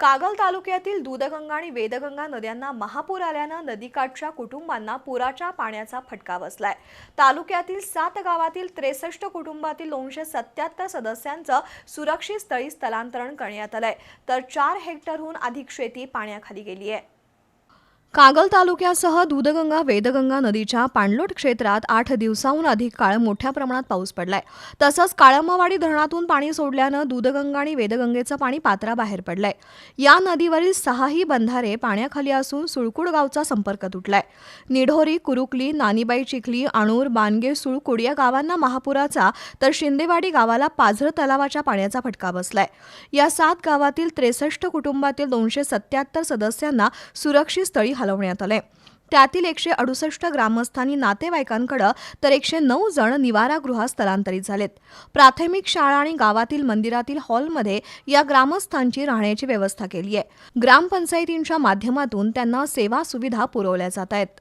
कागल तालुक्यातील दूधगंगा आणि वेदगंगा नद्यांना महापूर आल्यानं नदीकाठच्या कुटुंबांना पुराच्या पाण्याचा फटका बसलाय. तालुक्यातील सात गावातील त्रेसष्ट कुटुंबातील दोनशे सत्याहत्तर सदस्यांचं सुरक्षित स्थळी स्थलांतरण करण्यात आलंय. तर चार हेक्टरहून अधिक शेती पाण्याखाली गेली आहे कागल तालुक्यासह दूधगंगा वेदगंगा नदीच्या पाणलोट क्षेत्रात आठ दिवसाहून अधिक काळ मोठ्या प्रमाणात पाऊस पडलाय. तसंच काळंबावाडी धरणातून पाणी सोडल्यानं दूधगंगा आणि वेदगंगेचं पाणी पात्राबाहेर पडलंय. या नदीवरील सहाही बंधारे पाण्याखाली असून सुळकुड गावचा संपर्क तुटलाय. निढोरी कुरुकली नानीबाई चिखली आणूर बानगे सुळकुड या गावांना महापुराचा तर शिंदेवाडी गावाला पाझर तलावाच्या पाण्याचा फटका बसलाय. या सात गावातील त्रेसष्ट कुटुंबातील दोनशे सत्याहत्तर सदस्यांना सुरक्षित स्थळी घालवण्यात आले. त्यातील एकशे अडुसष्ट ग्रामस्थांनी नातेवाईकांकडे तर एकशे नऊ जण निवारागृहात स्थलांतरित झालेत. प्राथमिक शाळा आणि गावातील मंदिरातील हॉलमध्ये या ग्रामस्थांची राहण्याची व्यवस्था केली आहे ग्रामपंचायतींच्या माध्यमातून त्यांना सेवा सुविधा पुरवल्या जात आहेत.